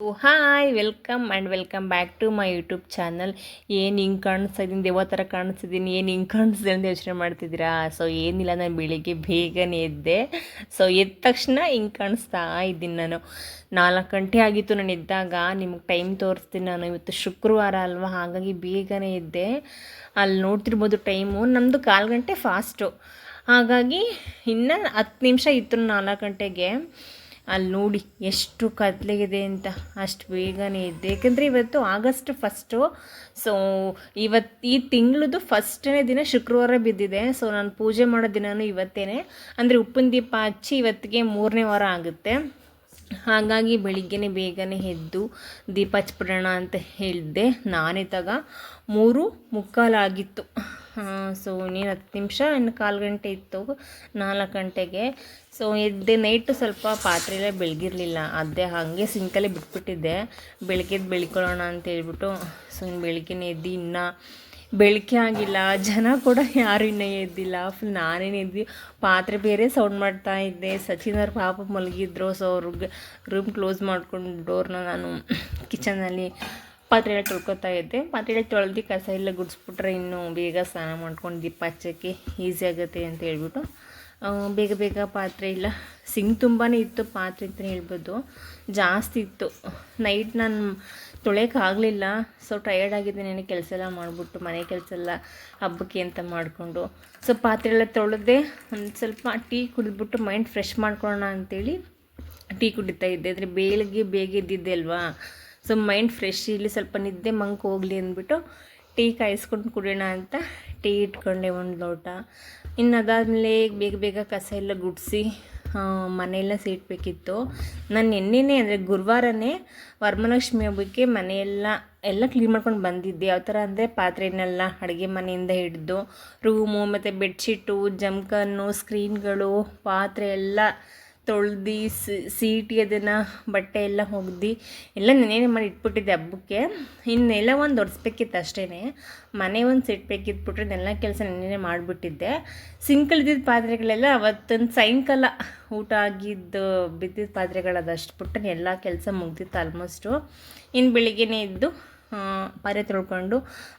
Hi welcome and welcome back to my YouTube channel ಏನು ಹಿಂಗೆ ಕಾಣಿಸ್ತಾ ಯಾವ ಥರ ಕಾಣಿಸ್ತಿದ್ದೀನಿ ಏನು ಹಿಂಗೆ ಕಾಣಿಸ್ತಿದೆ ಅಂತ ಯೋಚನೆ ಮಾಡ್ತಿದ್ದೀರಾ? ಸೊ ಏನಿಲ್ಲ, ನಾನು ಬೆಳಿಗ್ಗೆ ಬೇಗನೆ ಎದ್ದೆ. ಸೊ ಎದ್ದ ತಕ್ಷಣ ಹಿಂಗೆ ಕಾಣಿಸ್ತಾ ಇದ್ದೀನಿ ನಾನು. ನಾಲ್ಕು ಗಂಟೆ ಆಗಿತ್ತು ನಾನು ಎದ್ದಾಗ, ನಿಮಗೆ ಟೈಮ್ ತೋರಿಸ್ತೀನಿ ನಾನು. ಇವತ್ತು ಶುಕ್ರವಾರ ಅಲ್ವಾ? ಹಾಗಾಗಿ ಬೇಗನೆ ಎದ್ದೆ. ಅಲ್ಲಿ ನೋಡ್ತಿರ್ಬೋದು ಟೈಮು ನಮ್ಮದು ಕಾಲು ಗಂಟೆ ಫಾಸ್ಟು ಹಾಗಾಗಿ ಇನ್ನೂ ಹತ್ತು ನಿಮಿಷ ಇತ್ತು ನಾಲ್ಕು ಗಂಟೆಗೆ. ಅಲ್ಲಿ ನೋಡಿ ಎಷ್ಟು ಕತ್ಲೆಗಿದೆ ಅಂತ, ಅಷ್ಟು ಬೇಗನೆ ಇದ್ದೆ. ಯಾಕಂದರೆ ಇವತ್ತು ಆಗಸ್ಟ್ ಫಸ್ಟು ಸೊ ಇವತ್ತು ಈ ತಿಂಗಳದು ಫಸ್ಟನೇ ದಿನ ಶುಕ್ರವಾರ ಬಿದ್ದಿದೆ. ಸೊ ನಾನು ಪೂಜೆ ಮಾಡೋ ದಿನವೂ ಇವತ್ತೇ ಅಂದರೆ ಉಪ್ಪಿನ ದೀಪ ಹಚ್ಚಿ ಇವತ್ತಿಗೆ ಮೂರನೇ ವಾರ ಆಗುತ್ತೆ. ಹಾಗಾಗಿ ಬೆಳಿಗ್ಗೆನೇ ಬೇಗನೆ ಎದ್ದು ದೀಪ ಹಚ್ಬಿಡೋಣ ಅಂತ ಹೇಳಿದೆ. ನಾನೇ ತಗ ಮೂರು ಮುಕ್ಕಾಲಾಗಿತ್ತು. ಸೊ ನೀನು ಹತ್ತು ನಿಮಿಷ, ಇನ್ನು ಕಾಲು ಗಂಟೆ ಇತ್ತು, ನಾಲ್ಕು ಗಂಟೆಗೆ. ಸೊ ಎದ್ದೆ ನೈಟು ಸ್ವಲ್ಪ ಪಾತ್ರೆಯಲ್ಲೇ ಬೆಳಗಿರಲಿಲ್ಲ, ಅದೇ ಹಾಗೆ ಸಿಂಕಲ್ಲೇ ಬಿಟ್ಬಿಟ್ಟಿದ್ದೆ. ಬೆಳಗ್ಗೆದ್ದು ಬೆಳ್ಕೊಳ್ಳೋಣ ಅಂತ ಹೇಳ್ಬಿಟ್ಟು ಸೊ ಬೆಳಗ್ಗೆನೇ ಎದ್ದು, ಇನ್ನೂ ಬೆಳಗ್ಗೆ ಆಗಿಲ್ಲ, ಜನ ಕೂಡ ಯಾರು ಇನ್ನೂ ಎದ್ದಿಲ್ಲ ಫುಲ್ ನಾನೇನು ಎದ್ದು, ಪಾತ್ರೆ ಬೇರೆ ಸೌಂಡ್ ಮಾಡ್ತಾ ಇದ್ದೆ. ಸಚಿನ್ ಅವ್ರ ಪಾಪ ಮಲಗಿದ್ರು ಸೊ ಅವ್ರಿಗೆ ರೂಮ್ ಕ್ಲೋಸ್ ಮಾಡ್ಕೊಂಡು ಡೋರ್ನ ನಾನು ಕಿಚನಲ್ಲಿ ಪಾತ್ರೆ ಎಲ್ಲ ತೊಳ್ಕೊತಾ ಇದ್ದೆ. ಪಾತ್ರೆ ಎಲ್ಲ ತೊಳೆದು ಕಸ ಎಲ್ಲ ಗುಡಿಸ್ಬಿಟ್ರೆ ಇನ್ನೂ ಬೇಗ ಸ್ನಾನ ಮಾಡ್ಕೊಂಡು ದೀಪ ಹಚ್ಚೋಕ್ಕೆ ಈಸಿ ಆಗುತ್ತೆ ಅಂತ ಹೇಳ್ಬಿಟ್ಟು ಬೇಗ ಬೇಗ ಪಾತ್ರೆ ಇಲ್ಲ ಸಿಂಗ್ ತುಂಬಾ ಇತ್ತು. ಪಾತ್ರೆ ಅಂತಲೇ ಹೇಳ್ಬೋದು. ಜಾಸ್ತಿ ಇತ್ತು. ನೈಟ್ ನಾನು ತೊಳೆಯೋಕ್ಕಾಗಲಿಲ್ಲ ಸೊ ಟಯರ್ಡ್ ನೆನೆ ಕೆಲಸ ಎಲ್ಲ ಮಾಡಿಬಿಟ್ಟು ಮನೆ ಕೆಲಸ ಎಲ್ಲ ಹಬ್ಬಕ್ಕೆ ಅಂತ ಮಾಡಿಕೊಂಡು. ಸೊ ಪಾತ್ರೆ ಎಲ್ಲ ತೊಳೆದೆ ಒಂದು ಸ್ವಲ್ಪ ಟೀ ಕುಡಿದ್ಬಿಟ್ಟು ಮೈಂಡ್ ಫ್ರೆಶ್ ಮಾಡ್ಕೊಳ್ಳೋಣ ಅಂಥೇಳಿ ಟೀ ಕುಡಿತಾ ಇದ್ದೆ. ಅಂದರೆ ಬೇಳಿಗೆ ಬೇಗ ಇದ್ದಿದ್ದೆ ಅಲ್ವಾ? ಸೊ ಮೈಂಡ್ ಫ್ರೆಶ್ ಇಲ್ಲಿ ಸ್ವಲ್ಪ ನಿದ್ದೆ ಮಂಕ್ ಹೋಗಲಿ ಅಂದ್ಬಿಟ್ಟು ಟೀ ಕಾಯಿಸ್ಕೊಂಡು ಕುಡಿಯೋಣ ಅಂತ ಟೀ ಇಟ್ಕೊಂಡೆ ಒಂದು ಲೋಟ. ಇನ್ನು ಅದಾದಮೇಲೆ ಬೇಗ ಬೇಗ ಕಸ ಎಲ್ಲ ಗುಡಿಸಿ ಮನೆಯೆಲ್ಲ ಸೀಟ್ಬೇಕಿತ್ತು. ನಾನು ನಿನ್ನೆನೇ ಅಂದರೆ ಗುರುವಾರನೇ ವರಮಲಕ್ಷ್ಮಿ ಹಬ್ಬಕ್ಕೆ ಮನೆಯೆಲ್ಲ, ಎಲ್ಲ ಕ್ಲೀನ್ ಮಾಡ್ಕೊಂಡು ಬಂದಿದ್ದೆ. ಯಾವ ಥರ ಅಂದರೆ ಪಾತ್ರೆನೆಲ್ಲ ಅಡುಗೆ ಮನೆಯಿಂದ ಹಿಡಿದು ರೂಮು ಮತ್ತು ಬೆಡ್ಶೀಟು ಜಮ್ಕನ್ನು ಸ್ಕ್ರೀನ್ಗಳು ಪಾತ್ರೆ ಎಲ್ಲ ತೊಳ್ದು ಸೀಟಿ ಅದನ್ನು ಬಟ್ಟೆ ಎಲ್ಲ ಒಗ್ದು ಎಲ್ಲ ನೆನೆ ಮಾಡಿ ಇಟ್ಬಿಟ್ಟಿದ್ದೆ ಹಬ್ಬಕ್ಕೆ. ಇನ್ನೆಲ್ಲ ಒಂದು ಒರೆಸ್ಬೇಕಿತ್ತು ಅಷ್ಟೇ ಮನೆ ಒಂದು ಸಿಟ್ಬೇಕಿತ್ತು ಬಿಟ್ರೆ ಇದೆಲ್ಲ ಕೆಲಸ ನೆನೇನೆ ಮಾಡಿಬಿಟ್ಟಿದ್ದೆ. ಸಿಂಕಲ್ದಿದ್ದ ಪಾತ್ರೆಗಳೆಲ್ಲ ಅವತ್ತೊಂದು ಸಾಯಂಕಾಲ ಊಟ ಆಗಿದ್ದು ಬಿದ್ದಿದ್ದ ಪಾತ್ರೆಗಳದಷ್ಟು ಬಿಟ್ಟು ಎಲ್ಲ ಕೆಲಸ ಮುಗ್ದಿತ್ತು ಆಲ್ಮೋಸ್ಟು ಇನ್ನು ಬೆಳಿಗ್ಗೆನೇ ಇದ್ದು ಪಾತ್ರೆ ತೊಳ್ಕೊಂಡು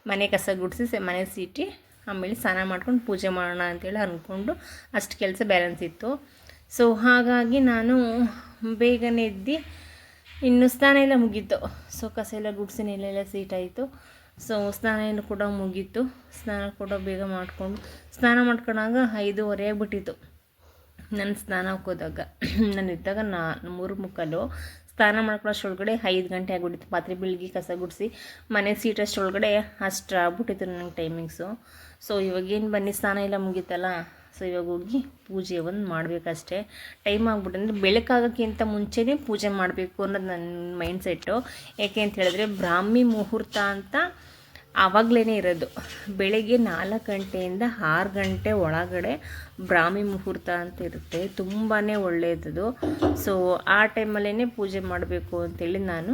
ಮನೆ ಕಸ ಗುಡಿಸಿ ಮನೆ ಸೀಟಿ ಆಮೇಲೆ ಸ್ನಾನ ಮಾಡ್ಕೊಂಡು ಪೂಜೆ ಮಾಡೋಣ ಅಂತೇಳಿ ಅಂದ್ಕೊಂಡು ಅಷ್ಟು ಕೆಲಸ ಬ್ಯಾಲೆನ್ಸ್ ಇತ್ತು. ಸೊ ಹಾಗಾಗಿ ನಾನು ಬೇಗನೆ ಎದ್ದು ಇನ್ನು ಸ್ನಾನ ಎಲ್ಲ ಮುಗೀತು. ಸೊ ಕಸ ಎಲ್ಲ ಗುಡ್ಸಿನ ನೆಲೆಲ್ಲ ಸೀಟಾಯಿತು ಸೊ ಸ್ನಾನ ಕೂಡ ಮುಗೀತು. ಸ್ನಾನ ಕೂಡ ಬೇಗ ಮಾಡಿಕೊಂಡು, ಸ್ನಾನ ಮಾಡ್ಕೊಂಡಾಗ ಐದೂವರೆ ಆಗಿಬಿಟ್ಟಿತ್ತು. ನಾನು ಸ್ನಾನ ಹೋದಾಗ. ನಾನು ಇದ್ದಾಗ ನಾ, ಮೂರು ಮುಕ್ಕಲು ಸ್ನಾನ ಮಾಡ್ಕೊಳ್ಳೋಷ್ಟೊಳಗಡೆ ಐದು ಗಂಟೆ ಆಗ್ಬಿಟ್ಟಿತ್ತು. ಪಾತ್ರೆ ಬೆಳಗ್ಗೆ ಕಸ ಗುಡಿಸಿ, ಮನೆ ಸೀಟಷ್ಟೊಳಗಡೆ ಅಷ್ಟು ಆಗ್ಬಿಟ್ಟಿತ್ತು ನನಗೆ ಟೈಮಿಂಗ್ಸು ಸೊ ಇವಾಗೇನು ಬನ್ನಿ, ಸ್ನಾನ ಎಲ್ಲ ಮುಗೀತಲ್ಲ? ಸೊ ಇವಾಗ ಹೋಗಿ ಪೂಜೆ ಒಂದು ಮಾಡಬೇಕಷ್ಟೇ. ಟೈಮ್ ಆಗ್ಬಿಟ್ಟು ಅಂದರೆ ಬೆಳಕಾಗೋಕ್ಕಿಂತ ಮುಂಚೆನೇ ಪೂಜೆ ಮಾಡಬೇಕು ಅನ್ನೋದು ನನ್ನ ಮೈಂಡ್ ಸೆಟ್ಟು ಯಾಕೆ ಅಂತ ಹೇಳಿದ್ರೆ ಬ್ರಾಹ್ಮಿ ಮುಹೂರ್ತ ಅಂತ ಆವಾಗಲೇ ಇರೋದು. ಬೆಳಗ್ಗೆ ನಾಲ್ಕು ಗಂಟೆಯಿಂದ ಆರು ಗಂಟೆ ಒಳಗಡೆ ಬ್ರಾಹ್ಮಿ ಮುಹೂರ್ತ ಅಂತ ಇರುತ್ತೆ. ತುಂಬಾ ಒಳ್ಳೆಯದು ಸೊ ಆ ಟೈಮಲ್ಲೇ ಪೂಜೆ ಮಾಡಬೇಕು ಅಂತೇಳಿ ನಾನು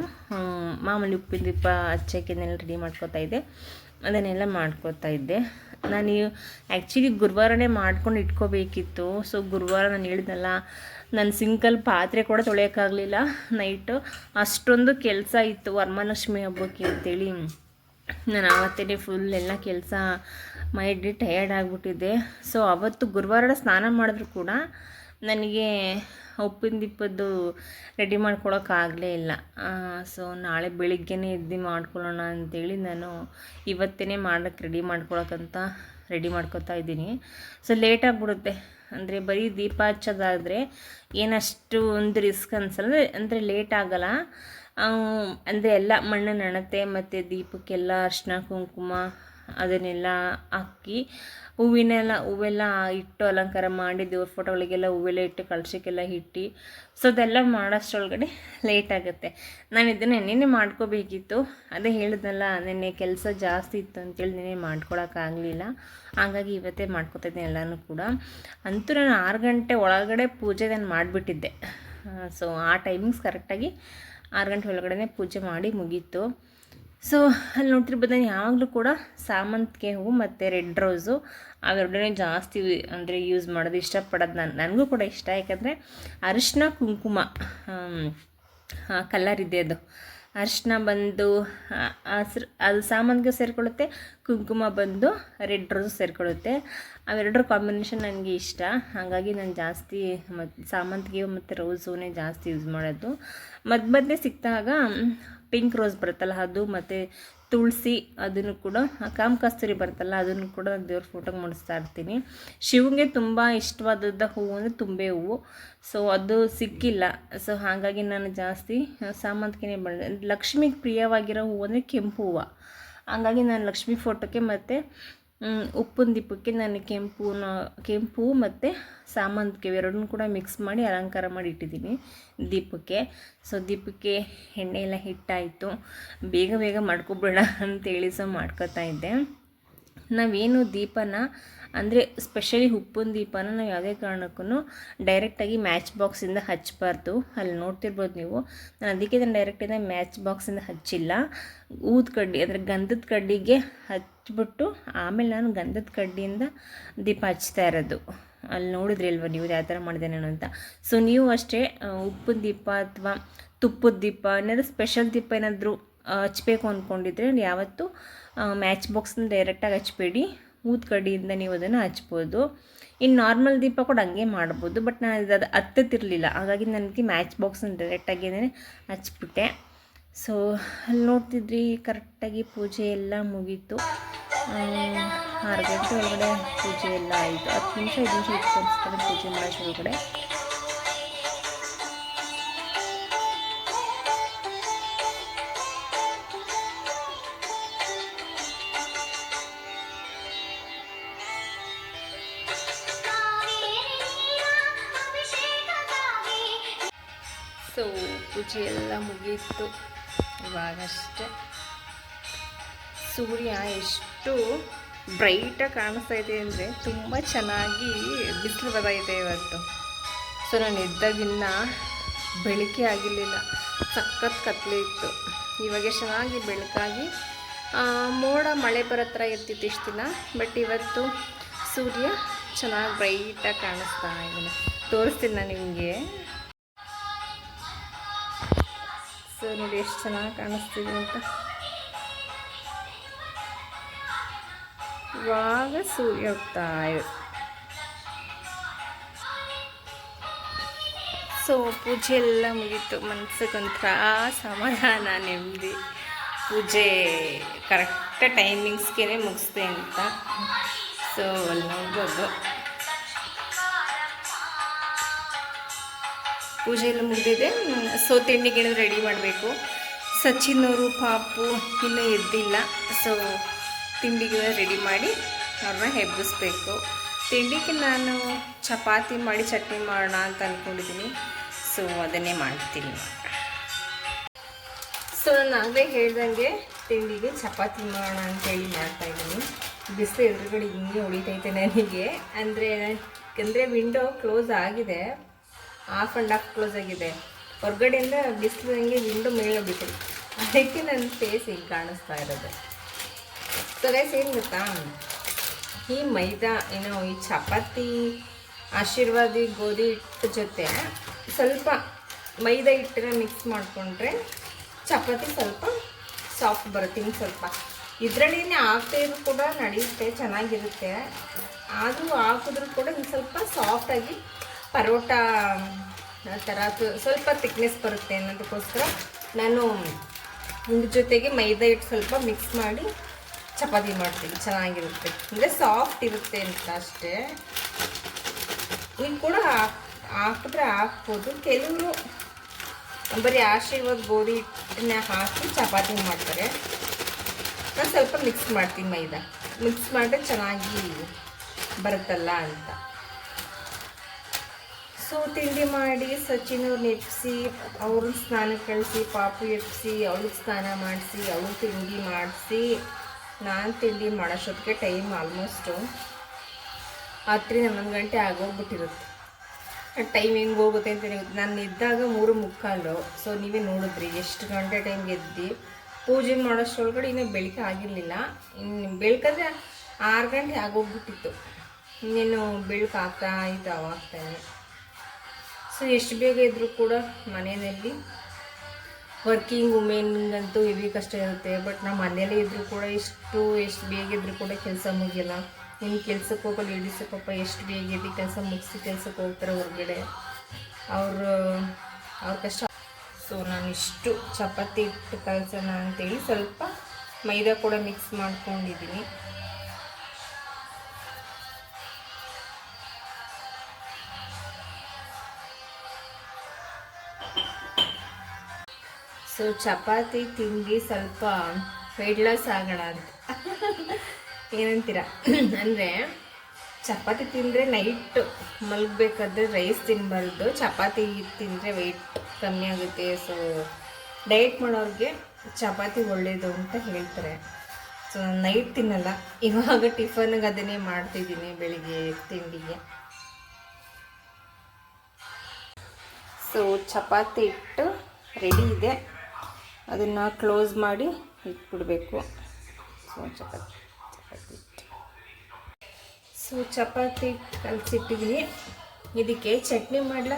ಮಾಮೂಲಿ ಉಪ್ಪಿನ ದೀಪ ಹಚ್ಚೋಕ್ಕೆನೆಲ್ಲ ರೆಡಿ ಮಾಡ್ಕೋತಾ ಇದ್ದೆ. ಅದನ್ನೆಲ್ಲ ಮಾಡ್ಕೋತಾ ಇದ್ದೆ. ನಾನು ಆ್ಯಕ್ಚುಲಿ ಗುರುವಾರನೇ ಮಾಡ್ಕೊಂಡು ಇಟ್ಕೋಬೇಕಿತ್ತು. ಸೊ ಗುರುವಾರ ನಾನು ಹೇಳಿದ್ನಲ್ಲ ನನ್ನ ಸಿಂಕಲ್ ಪಾತ್ರೆ ಕೂಡ ತೊಳೆಯೋಕ್ಕಾಗಲಿಲ್ಲ ನೈಟು ಅಷ್ಟೊಂದು ಕೆಲಸ ಇತ್ತು ವರಮಹಾಲಕ್ಷ್ಮಿ ಹಬ್ಬಕ್ಕೆ ಅಂತೇಳಿ. ನಾನು ಆವತ್ತೇ ಫುಲ್ ಎಲ್ಲ ಕೆಲಸ ಮೈಡಿ ಟಯರ್ಡ್ ಆಗಿಬಿಟ್ಟಿದ್ದೆ. ಸೊ ಅವತ್ತು ಗುರುವಾರ ಸ್ನಾನ ಮಾಡಿದ್ರು ಕೂಡ ನನಗೆ ಉಪ್ಪಿನ ದಿಪ್ಪದ್ದು ರೆಡಿ ಮಾಡ್ಕೊಳೋಕ್ಕಾಗಲೇ ಇಲ್ಲ. ಸೊ ನಾಳೆ ಬೆಳಿಗ್ಗೆನೇ ಇದ್ದು ಮಾಡ್ಕೊಳ್ಳೋಣ ಅಂತೇಳಿ ನಾನು ಇವತ್ತೇ ಮಾಡೋಕ್ಕೆ ರೆಡಿ ಮಾಡ್ಕೊಳಕ್ಕಂತ ರೆಡಿ ಮಾಡ್ಕೊತಾ ಇದ್ದೀನಿ. ಸೊ ಲೇಟ್ ಆಗಿಬಿಡುತ್ತೆ. ಅಂದರೆ ಬರೀ ದೀಪ ಹಚ್ಚೋದಾದರೆ ಏನಷ್ಟು ಒಂದು ರಿಸ್ಕ್ ಅನ್ಸಲ್ಲ, ಅಂದರೆ ಲೇಟ್ ಆಗಲ್ಲ. ಅಂದರೆ ಎಲ್ಲ ಮಣ್ಣು ಹಣತೆ ಮತ್ತು ದೀಪಕ್ಕೆಲ್ಲ ಅರ್ಶಿನ, ಕುಂಕುಮ ಅದನ್ನೆಲ್ಲ ಹಾಕಿ ಹೂವಿನೆಲ್ಲ, ಹೂವೆಲ್ಲ ಇಟ್ಟು ಅಲಂಕಾರ ಮಾಡಿ ದೇವ್ರ ಫೋಟೋಗಳಿಗೆಲ್ಲ ಹೂವೆಲ್ಲ ಇಟ್ಟು ಕಳಶಕ್ಕೆಲ್ಲ ಇಟ್ಟು ಸೊ ಅದೆಲ್ಲ ಮಾಡೋಷ್ಟರೊಳಗಡೆ ಲೇಟ್ ಆಗುತ್ತೆ. ನಾನು ಇದನ್ನು ನೆನ್ನೆ ಮಾಡ್ಕೋಬೇಕಿತ್ತು. ಅದೇ ಹೇಳಿದ್ನಲ್ಲ, ನೆನ್ನೆ ಕೆಲಸ ಜಾಸ್ತಿ ಇತ್ತು ಅಂತೇಳಿ ನೆನ್ನೆ ಮಾಡ್ಕೊಳಕ್ಕಾಗಲಿಲ್ಲ ಹಾಗಾಗಿ ಇವತ್ತೇ ಮಾಡ್ಕೊತಿದ್ದೀನಿ ಎಲ್ಲನೂ ಕೂಡ. ಅಂತೂ ನಾನು ಆರು ಗಂಟೆ ಒಳಗಡೆ ಪೂಜೆ ನಾನು ಮಾಡಿಬಿಟ್ಟಿದ್ದೆ. ಸೊ ಆ ಟೈಮಿಂಗ್ಸ್ ಕರೆಕ್ಟಾಗಿ ಆರು ಗಂಟೆ ಒಳಗಡೆ ಪೂಜೆ ಮಾಡಿ ಮುಗೀತು. ಸೊ ಅಲ್ಲಿ ನೋಡ್ತಿರ್ಬೋದು ನಾನು ಯಾವಾಗಲೂ ಕೂಡ ಸಾಮಂತಿಗೆ ಹೂವು ಮತ್ತು ರೆಡ್ ರೋಸು ಅವೆರಡನೇ ಜಾಸ್ತಿ ಅಂದರೆ ಯೂಸ್ ಮಾಡೋದು ಇಷ್ಟಪಡೋದು ನಾನು, ನನಗೂ ಕೂಡ ಇಷ್ಟ. ಯಾಕಂದರೆ ಅರಿಶಿನ ಕುಂಕುಮ ಕಲರ್ ಇದೆ ಅದು. ಅರಿಶಿನ ಬಂದು ಅದು ಸಾಮಂತಿಗೆ ಸೇರಿಕೊಳ್ಳುತ್ತೆ, ಕುಂಕುಮ ಬಂದು ರೆಡ್ ರೋಸು ಸೇರಿಕೊಳ್ಳುತ್ತೆ. ಅವೆರಡರ ಕಾಂಬಿನೇಷನ್ ನನಗೆ ಇಷ್ಟ. ಹಾಗಾಗಿ ನಾನು ಜಾಸ್ತಿ ಮತ್ತು ಸಾಮಂತಿಗೆ ಮತ್ತು ರೋಸೂನೇ ಜಾಸ್ತಿ ಯೂಸ್ ಮಾಡೋದು. ಮಧ್ಯ ಮಧ್ಯೆ ಸಿಕ್ಕಿದಾಗ ಪಿಂಕ್ ರೋಸ್ ಬರುತ್ತಲ್ಲ, ಅದು ಮತ್ತು ತುಳಸಿ ಅದನ್ನು ಕೂಡ ಕಾಮ ಕಸ್ತೂರಿ ಬರುತ್ತಲ್ಲ, ಅದನ್ನು ಕೂಡ ನಾನು ದೇವ್ರ ಫೋಟೋಗೆ ಮುಡಿಸ್ತಾ ಇರ್ತೀನಿ. ಶಿವಂಗೆ ತುಂಬ ಇಷ್ಟವಾದದ್ದು ಹೂವು ಅಂದರೆ ತುಂಬೆ ಹೂವು. ಸೊ ಅದು ಸಿಕ್ಕಿಲ್ಲ. ಸೊ ಹಾಗಾಗಿ ನಾನು ಜಾಸ್ತಿ ಸಾಮಂತಿಗೆನೇ ಬಳ ಲಕ್ಷ್ಮಿಗೆ ಪ್ರಿಯವಾಗಿರೋ ಹೂವು ಅಂದರೆ ಕೆಂಪು ಹೂವು. ಹಂಗಾಗಿ ನಾನು ಲಕ್ಷ್ಮಿ ಫೋಟೋಕ್ಕೆ ಮತ್ತು ಉಪ್ಪಿನ ದೀಪಕ್ಕೆ ನಾನು ಕೆಂಪು ಕೆಂಪು ಮತ್ತು ಸಾಮಂತಿಗೆ ಎರಡನ್ನೂ ಕೂಡ ಮಿಕ್ಸ್ ಮಾಡಿ ಅಲಂಕಾರ ಮಾಡಿ ಇಟ್ಟಿದ್ದೀನಿ ದೀಪಕ್ಕೆ. ಸೊ ದೀಪಕ್ಕೆ ಎಣ್ಣೆ ಎಲ್ಲ ಹಿಟ್ಟಾಯಿತು. ಬೇಗ ಬೇಗ ಮಾಡ್ಕೊಬಿಡೋಣ ಅಂತೇಳಿ ಸೊ ಮಾಡ್ಕೋತಾ ಇದ್ದೆ. ನಾವೇನು ದೀಪನ ಅಂದರೆ ಸ್ಪೆಷಲಿ ಉಪ್ಪಿನ ದೀಪನ ನಾವು ಯಾವುದೇ ಕಾರಣಕ್ಕೂ ಡೈರೆಕ್ಟಾಗಿ ಮ್ಯಾಚ್ ಬಾಕ್ಸಿಂದ ಹಚ್ಚಬಾರ್ದು ಅಲ್ಲಿ ನೋಡ್ತಿರ್ಬೋದು ನೀವು. ನಾನು ಅದಕ್ಕೆ ನಾನು ಡೈರೆಕ್ಟಿಂದ ಮ್ಯಾಚ್ ಬಾಕ್ಸಿಂದ ಹಚ್ಚಿಲ್ಲ. ಊದ ಕಡ್ಡಿ ಅಂದರೆ ಗಂಧದ ಕಡ್ಡಿಗೆ ಹಚ್ಬಿಟ್ಟು ಆಮೇಲೆ ನಾನು ಗಂಧದ ಕಡ್ಡಿಯಿಂದ ದೀಪ ಹಚ್ತಾ ಇರೋದು. ಅಲ್ಲಿ ನೋಡಿದ್ರಿ ಅಲ್ವ ನೀವು ಯಾವ ಥರ ಮಾಡಿದೆ ನಾನು ಅಂತ. ಸೊ ನೀವು ಅಷ್ಟೇ ಉಪ್ಪಿನ ದೀಪ ಅಥವಾ ತುಪ್ಪದ ದೀಪ ಏನಾದರೂ ಸ್ಪೆಷಲ್ ದೀಪ ಏನಾದರೂ ಹಚ್ಚಬೇಕು ಅಂದ್ಕೊಂಡಿದ್ರೆ ಯಾವತ್ತೂ ಮ್ಯಾಚ್ ಬಾಕ್ಸ್ನ ಡೈರೆಕ್ಟಾಗಿ ಹಚ್ಬೇಡಿ. ಊದ ಕಡ್ಡಿಯಿಂದ ನೀವು ಅದನ್ನು ಹಚ್ಬೋದು. ಇನ್ನು ನಾರ್ಮಲ್ ದೀಪ ಕೂಡ ಹಂಗೆ ಮಾಡ್ಬೋದು ಬಟ್ ನಾನು ಅದು ಹತ್ತತ್ತಿರಲಿಲ್ಲ. ಹಾಗಾಗಿ ನನಗೆ ಮ್ಯಾಚ್ ಬಾಕ್ಸ್ನ ಡೈರೆಕ್ಟಾಗಿಯೇ ಹಚ್ಬಿಟ್ಟೆ. ಸೊ ಅಲ್ಲಿ ನೋಡ್ತಿದ್ರಿ ಕರೆಕ್ಟಾಗಿ ಪೂಜೆ ಎಲ್ಲ ಮುಗೀತು. ಆರು ಗಂಟೆ ಒಳಗಡೆ ಪೂಜೆ ಎಲ್ಲ ಆಯಿತು. ಹತ್ತು ನಿಮಿಷ, ಐದು ನಿಮಿಷ ಇತ್ತು ಪೂಜೆ ಮಾಡೋಷ್ಟು ಒಳಗಡೆ ಪೂಜೆ ಎಲ್ಲ ಮುಗೀತು. ಇವಾಗಷ್ಟೇ. ಸೂರ್ಯ ಎಷ್ಟು ಬ್ರೈಟಾಗಿ ಕಾಣಿಸ್ತಾ ಇದೆ ಅಂದರೆ ತುಂಬ ಚೆನ್ನಾಗಿ ಬಿಸಿಲು ಬರೈತೆ ಇವತ್ತು. ಸೊ ನಾನು ಎದ್ದಾಗಿನ್ನ ಬೆಳಕೆ ಆಗಿರಲಿಲ್ಲ. ಸಖತ್ ಕತ್ಲೆ ಇತ್ತು. ಇವಾಗ ಚೆನ್ನಾಗಿ ಬೆಳಕಾಗಿ ಮೋಡ ಮಳೆ ಬರೋ ಥರ ಇರ್ತಿತ್ತು ಇಷ್ಟು ದಿನ. ಬಟ್ ಇವತ್ತು ಸೂರ್ಯ ಚೆನ್ನಾಗಿ ಬ್ರೈಟಾಗಿ ಕಾಣಿಸ್ತಾ ಇದ್ದೀನಿ ತೋರಿಸ್ತೀನಿ ನಿಮಗೆ. ನೋಡಿ, ಎಷ್ಟು ಚೆನ್ನಾಗಿ ಕಾಣಿಸ್ತಿದೆ ಅಂತ. ಇವಾಗ ಸೂರ್ಯ ಹೋಗ್ತಾ ಸೊ ಪೂಜೆ ಎಲ್ಲ ಮುಗೀತು. ಮನ್ಸಿಗೊಂಥರ ಸಮಾಧಾನ, ನೆಮ್ಮದಿ. ಪೂಜೆ ಕರೆಕ್ಟ್ ಟೈಮಿಂಗ್ಸ್ಗೆ ಮುಗಿಸ್ದೆ ಅಂತ. ಸೊ ಅಲ್ಲಿ ನೋಡ್ಬೋದು ಪೂಜೆ ಎಲ್ಲ ಮುಗಿದಿದೆ. ಸೊ ತಿಂಡಿಗೆ ರೆಡಿ ಮಾಡಬೇಕು. ಸಚಿನವರು ಪಾಪು ಇನ್ನೂ ಎದ್ದಿಲ್ಲ. ಸೊ ತಿಂಡಿಗೆ ರೆಡಿ ಮಾಡಿ ಅವ್ರನ್ನ ಹೆಬ್ಬಿಸ್ಬೇಕು. ತಿಂಡಿಗೆ ನಾನು ಚಪಾತಿ ಮಾಡಿ ಚಟ್ನಿ ಮಾಡೋಣ ಅಂತ ಅಂದ್ಕೊಂಡಿದ್ದೀನಿ ಸೊ ಅದನ್ನೇ ಮಾಡ್ತೀನಿ. ಸೊ ನಾನು ಆಗಲೇ ಹೇಳ್ದಂಗೆ ತಿಂಡಿಗೆ ಚಪಾತಿ ಮಾಡೋಣ ಅಂತೇಳಿ ಮಾಡ್ತಾಯಿದ್ದೀನಿ ಬಿಸಿಲು ಎದುರುಗಡೆ ಹಿಂಗೆ ಉಳಿತೈತೆ ನನಗೆ. ಅಂದರೆ ಅಂದರೆ ವಿಂಡೋ ಕ್ಲೋಸ್ ಆಗಿದೆ. ಆಫ್ ಆ್ಯಂಡ್ ಆಫ್ ಕ್ಲೋಸ್ ಆಗಿದೆ. ಹೊರಗಡೆಯಿಂದ ಬಿಸಿಲು ಹಂಗೆ ವಿಂಡೋ ಮೇಲೆ ಬಿಟ್ಟಿದೆ ಅದಕ್ಕೆ ನನ್ನ ಫೇಸ್ ಹಿಂಗೆ ಕಾಣಿಸ್ತಾ ಇರೋದು. ಸೊ ಏನು ಗೊತ್ತಾ? ಈ ಮೈದಾ, ಏನೋ ಈ ಚಪಾತಿ, ಆಶೀರ್ವಾದಿ, ಗೋಧಿ ಹಿಟ್ಟು ಜೊತೆ ಸ್ವಲ್ಪ ಮೈದಾ ಹಿಟ್ಟನ್ನ ಮಿಕ್ಸ್ ಮಾಡಿಕೊಂಡ್ರೆ ಚಪಾತಿ ಸ್ವಲ್ಪ ಸಾಫ್ಟ್ ಬರುತ್ತೆ, ಇನ್ನು ಸ್ವಲ್ಪ. ಇದರಲ್ಲಿ ಹಾಕ್ತಾ ಇದ್ರು ಕೂಡ ನಡೆಯುತ್ತೆ, ಚೆನ್ನಾಗಿರುತ್ತೆ. ಆದರೂ ಹಾಕಿದ್ರು ಕೂಡ ಇನ್ನು ಸ್ವಲ್ಪ ಸಾಫ್ಟಾಗಿ ಪರೋಟ ಥರ ಸ್ವಲ್ಪ ತಿಕ್ನೆಸ್ ಬರುತ್ತೆ ಅನ್ನೋದಕ್ಕೋಸ್ಕರ ನಾನು ಇದ್ರ ಜೊತೆಗೆ ಮೈದಾ ಹಿಟ್ಟು ಸ್ವಲ್ಪ ಮಿಕ್ಸ್ ಮಾಡಿ ಚಪಾತಿ ಮಾಡ್ತೀನಿ. ಚೆನ್ನಾಗಿರುತ್ತೆ. ಅಂದರೆ ಸಾಫ್ಟ್ ಇರುತ್ತೆ ಅಂತ ಅಷ್ಟೇ. ನೀವು ಕೂಡ ಹಾಕಿದ್ರೆ ಹಾಕ್ಬೋದು. ಕೆಲವರು ಬರೀ ಆಶೀರ್ವಾದ ಗೋಧಿ ಹಿಟ್ಟನ್ನ ಹಾಕಿ ಚಪಾತಿ ಮಾಡ್ತಾರೆ. ನಾನು ಸ್ವಲ್ಪ ಮಿಕ್ಸ್ ಮಾಡ್ತೀನಿ ಮೈದಾ. ಮಿಕ್ಸ್ ಮಾಡಿದ್ರೆ ಚೆನ್ನಾಗಿ ಬರುತ್ತಲ್ಲ ಅಂತ. ಸೊ ತಿಂಡಿ ಮಾಡಿ ಸಚಿನವ್ರನ್ನ ಎಪ್ಸಿ ಅವ್ರನ್ನ ಸ್ನಾನ ಕಳಿಸಿ, ಪಾಪು ಎಪ್ಸಿ ಅವಳಿಗೆ ಸ್ನಾನ ಮಾಡಿಸಿ, ಅವಳು ತಿಂಡಿ ಮಾಡಿಸಿ. ನಾನು ತಿಂಡಿ ಮಾಡೋಷ್ಟೊತ್ತಿಗೆ ಟೈಮ್ ಆಲ್ಮೋಸ್ಟು ರಾತ್ರಿ ಹನ್ನೊಂದು ಗಂಟೆ ಆಗೋಗ್ಬಿಟ್ಟಿರುತ್ತೆ. ಟೈಮ್ ಹೆಂಗೆ ಹೋಗುತ್ತೆ ಅಂತ ನೀವು, ನಾನು ಇದ್ದಾಗ ಮೂರು ಮುಕ್ಕಾಲು. ಸೊ ನೀವೇ ನೋಡಿದ್ರಿ, ಎಷ್ಟು ಗಂಟೆ ಟೈಮ್ ಎದ್ದು. ಪೂಜೆ ಮಾಡೋಷ್ಟೊಳಗಡೆ ಇನ್ನೂ ಬೆಳಗ್ಗೆ ಆಗಿರಲಿಲ್ಲ. ಇನ್ನು ಬೆಳಕಂದ್ರೆ ಆರು ಗಂಟೆ ಆಗೋಗ್ಬಿಟ್ಟಿತ್ತು. ಇನ್ನೇನು ಬೆಳಕು ಆಗ್ತಾ ಇತ್ತು ಅವಾಗ್ತಾನೆ. ಸೊ ಎಷ್ಟು ಬೇಗ ಇದ್ದರೂ ಕೂಡ ಮನೆಯಲ್ಲಿ ವರ್ಕಿಂಗ್ ವುಮೆನ್ಗಂತೂ ಇವಿ ಕಷ್ಟ ಇರುತ್ತೆ. ಬಟ್ ನಮ್ಮ ಮನೆಯಲ್ಲೇ ಇದ್ದರೂ ಕೂಡ ಎಷ್ಟು ಎಷ್ಟು ಬೇಗ ಇದ್ದರೂ ಕೂಡ ಕೆಲಸ ಮುಗಿಯಲ್ಲ. ಇನ್ನು ಕೆಲ್ಸಕ್ಕೆ ಹೋಗೋ ಲೇಡೀಸ್ ಪಾಪ ಎಷ್ಟು ಬೇಗ ಇದ್ದು ಕೆಲಸ ಮುಗಿಸಿ ಕೆಲ್ಸಕ್ಕೆ ಹೋಗ್ತಾರೆ ಹೊರಗಡೆ. ಅವರು, ಅವ್ರ ಕಷ್ಟ. ಸೊ ನಾನು ಇಷ್ಟು ಚಪಾತಿ ಹಿಟ್ಟು ಕಲಸೋಣ ಅಂತೇಳಿ ಸ್ವಲ್ಪ ಮೈದಾ ಕೂಡ ಮಿಕ್ಸ್ ಮಾಡ್ಕೊಂಡಿದ್ದೀನಿ. ಸೊ ಚಪಾತಿ ತಿಂಡಿ ಸ್ವಲ್ಪ ವೆಯ್ಟ್ ಲಾಸ್ ಆಗೋಣ ಅಂತ. ಏನಂತೀರ? ಅಂದರೆ ಚಪಾತಿ ತಿಂದರೆ ನೈಟ್ ಮಲಗಬೇಕಾದ್ರೆ ರೈಸ್ ತಿನ್ನಬಾರ್ದು ಚಪಾತಿ ತಿಂದರೆ ವೆಯ್ಟ್ ಕಮ್ಮಿ ಆಗುತ್ತೆ. ಸೊ ಡಯಟ್ ಮಾಡೋರಿಗೆ ಚಪಾತಿ ಒಳ್ಳೆಯದು ಅಂತ ಹೇಳ್ತಾರೆ. ಸೊ ನೈಟ್ ತಿನ್ನಲ್ಲ. ಇವಾಗ ಟಿಫನ್ಗೆ ಅದನ್ನೇ ಮಾಡ್ತಿದ್ದೀನಿ ಬೆಳಿಗ್ಗೆ ತಿಂಡಿಗೆ. ಸೊ ಚಪಾತಿ ಇಟ್ಟು ರೆಡಿ ಇದೆ. ಅದನ್ನು ಕ್ಲೋಸ್ ಮಾಡಿ ಇಟ್ಬಿಡಬೇಕು. ಸೊ ಚಪಾತಿ ಚಪಾತಿ ಸೊ ಚಪಾತಿ ಕಲಸಿಟ್ಟಿದ್ದೀನಿ ಇದಕ್ಕೆ ಚಟ್ನಿ ಮಾಡಲ?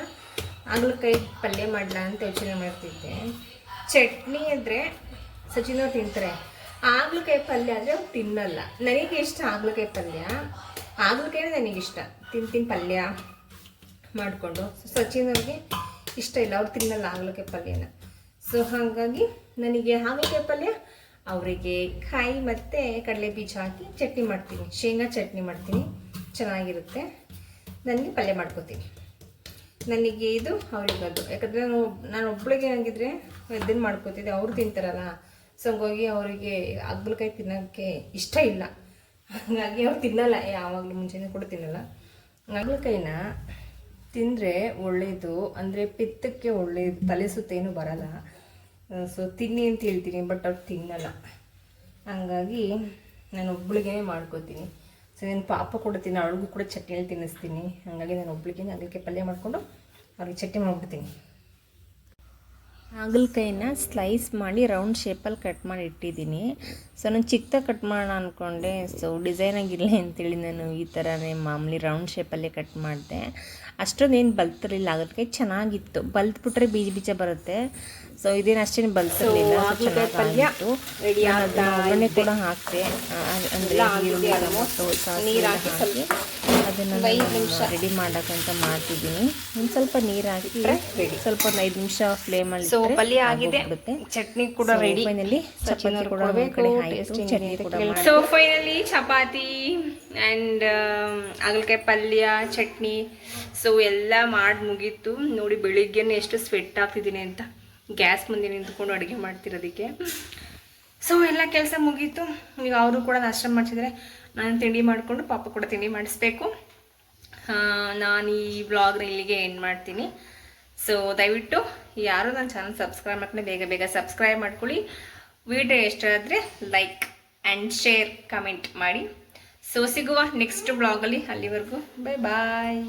ಹಾಗಲಕಾಯಿ ಪಲ್ಯ ಮಾಡಲ ಅಂತ ಯೋಚನೆ ಮಾಡ್ತಿದ್ದೆ. ಚಟ್ನಿ ಅಂದರೆ ಸಚಿನವ್ರು ತಿಂತಾರೆ. ಹಾಗಲಕಾಯಿ ಪಲ್ಯ ಆದರೆ ಅವ್ರು ತಿನ್ನಲ್ಲ. ನನಗೆ ಇಷ್ಟ ಹಾಗಲಕಾಯಿ ಪಲ್ಯ. ಹಾಗಲಕಾಯಿ ನನಗಿಷ್ಟ ತಿಂತೀನಿ ಪಲ್ಯ ಮಾಡಿಕೊಂಡು. ಸಚಿನ್ ಅವ್ರಿಗೆ ಇಷ್ಟ ಇಲ್ಲ. ಅವ್ರು ತಿನ್ನಲ್ಲ ಹಾಗಲಕಾಯಿ ಪಲ್ಯನ. ಸೊ ಹಾಗಾಗಿ ನನಗೆ ಹಾಗಲಕಾಯಿ ಪಲ್ಯ, ಅವರಿಗೆ ಕಾಯಿ ಮತ್ತು ಕಡಲೆ ಬೀಜ ಹಾಕಿ ಚಟ್ನಿ ಮಾಡ್ತೀನಿ. ಶೇಂಗಾ ಚಟ್ನಿ ಮಾಡ್ತೀನಿ. ಚೆನ್ನಾಗಿರುತ್ತೆ. ನನಗೆ ಪಲ್ಯ ಮಾಡ್ಕೊತೀನಿ. ನನಗೆ ಇದು ಅವ್ರಿಗದು ಯಾಕಂದರೆ ನಾನು ನಾನು ಒಬ್ಬಳಿಗೆ ಹಂಗಿದ್ರೆ ಇದನ್ನು ಮಾಡ್ಕೋತಿದ್ದೆ. ಅವ್ರು ತಿಂತಾರಲ್ಲ. ಸೊ ಹಂಗಾಗಿ ಅವರಿಗೆ ಹಾಗಲಕಾಯಿ ತಿನ್ನೋಕ್ಕೆ ಇಷ್ಟ ಇಲ್ಲ. ಹಾಗಾಗಿ ಅವ್ರು ತಿನ್ನಲ್ಲ. ಯಾವಾಗಲೂ ಮುಂಚೆನೇ ಕೂಡ ತಿನ್ನಲ್ಲ. ಹಾಗಲಕಾಯಿನ ತಿಂದರೆ ಒಳ್ಳೆಯದು ಅಂದರೆ ಪಿತ್ತಕ್ಕೆ ಒಳ್ಳೆಯದು ತಲೆ ಸುತ್ತೇನು ಬರಲ್ಲ. ಸೊ ತಿನ್ನಿ ಅಂತ ಹೇಳ್ತೀನಿ ಬಟ್ ಅವ್ರು ತಿನ್ನಲ್ಲ. ಹಂಗಾಗಿ ನಾನು ಒಬ್ಳಿಗೆ ಮಾಡ್ಕೋತೀನಿ. ಸೊ ನನ್ನ ಪಾಪ ಕೂಡ ತಿನ್ನ, ಅವಳಿಗೂ ಕೂಡ ಚಟ್ನಿಯಲ್ಲಿ ತಿನ್ನಿಸ್ತೀನಿ. ಹಾಗಾಗಿ ನಾನು ಒಬ್ಳಿಗೆ ಅದಕ್ಕೆ ಪಲ್ಯ ಮಾಡಿಕೊಂಡು ಅವ್ರಿಗೆ ಚಟ್ನಿ ಮಾಡಿಬಿಡ್ತೀನಿ. ಹಾಗಲಕಾಯಿನ ಸ್ಲೈಸ್ ಮಾಡಿ ರೌಂಡ್ ಶೇಪಲ್ಲಿ ಕಟ್ ಮಾಡಿ ಇಟ್ಟಿದ್ದೀನಿ. ಸೊ ನಾನು ಚಿಕ್ಕದಾಗಿ ಕಟ್ ಮಾಡೋಣ ಅಂದ್ಕೊಂಡೆ ಸೊ ಡಿಸೈನಾಗಿರಲಿ ಅಂತೇಳಿ ನಾನು ಈ ಥರನೇ ಮಾಮೂಲಿ ರೌಂಡ್ ಶೇಪಲ್ಲೇ ಕಟ್ ಮಾಡಿದೆ. ಅಷ್ಟೊಂದೇನು ಬಲ್ತಿರಲಿಲ್ಲ. ಹಾಗಲಕಾಯಿ ಚೆನ್ನಾಗಿತ್ತು. ಬಲ್ತ್ಬಿಟ್ರೆ ಬೀಜ ಬೀಜ ಬರುತ್ತೆ. ಸೊ ಇದೇನು ಅಷ್ಟೇನು ಬಲ್ತಿರಲಿಲ್ಲ. ಒಗ್ಗರಣೆ ಕೂಡ ಹಾಕಿದೆ. ಅಂದರೆ ಈರುಳ್ಳಿ ನಿಮಿಷ. ಸಾಸಿವೆ ರೆಡಿ ಮಾಡೋಕ್ಕಂತ ಮಾಡ್ತಿದ್ದೀನಿ. ಒಂದು ಸ್ವಲ್ಪ ನೀರು ಹಾಕಿ ಸ್ವಲ್ಪ ಒಂದು ಐದು ನಿಮಿಷ ಫ್ಲೇಮಲ್ಲಿ ಸೊ ಪಲ್ಯ ಆಗಿದೆ. ಚಟ್ನಿ ಕೂಡ ರೆಡಿ ಫೈನಲಿ ಚಪಾತಿ ಕೂಡ ಕಡೆ ಚಟ್ನಿ ಕೂಡ ಸೊ ಫೈನಲಿ ಚಪಾತಿ ಆ್ಯಂಡ್ ಹಾಗಲಕಾಯಿ ಪಲ್ಯ ಚಟ್ನಿ. ಸೊ ಎಲ್ಲ ಮಾಡಿ ಮುಗೀತು. ನೋಡಿ ಬೆಳಿಗ್ಗೆನೇ ಎಷ್ಟು ಸ್ವೆಟ್ ಆಗ್ತಿದ್ದೀನಿ ಅಂತ. ಗ್ಯಾಸ್ ಮುಂದೆ ನಿಂತ್ಕೊಂಡು ಅಡುಗೆ ಮಾಡ್ತಿರೋದಕ್ಕೆ. ಸೊ ಎಲ್ಲ ಕೆಲಸ ಮುಗೀತು. ಈಗ ಅವರು ಕೂಡ ನಾಷ್ಟ ಮಾಡ್ತಿದ್ದಾರೆ ನಾನು ತಿಂಡಿ ಮಾಡಿಕೊಂಡು ಪಾಪ ಕೂಡ ತಿಂಡಿ ಮಾಡಿಸ್ಬೇಕು. ನಾನು ಈ ವ್ಲಾಗ್ನ ಇಲ್ಲಿಗೆ ಎಂಡ್ ಮಾಡ್ತೀನಿ. ಸೊ ದಯವಿಟ್ಟು ಯಾರು ನನ್ನ ಚಾನಲ್ ಸಬ್ಸ್ಕ್ರೈಬ್ ಮಾಡ್ಕೊಂಡು, ಬೇಗ ಬೇಗ ಸಬ್ಸ್ಕ್ರೈಬ್ ಮಾಡ್ಕೊಳ್ಳಿ. ವಿಡಿಯೋ ಎಷ್ಟಾದರೆ ಲೈಕ್ ಆ್ಯಂಡ್ ಶೇರ್ ಕಮೆಂಟ್ ಮಾಡಿ. ಸೊ ಸಿಗುವ ನೆಕ್ಸ್ಟ್ ಬ್ಲಾಗಲ್ಲಿ ಅಲ್ಲಿವರೆಗೂ. Bye bye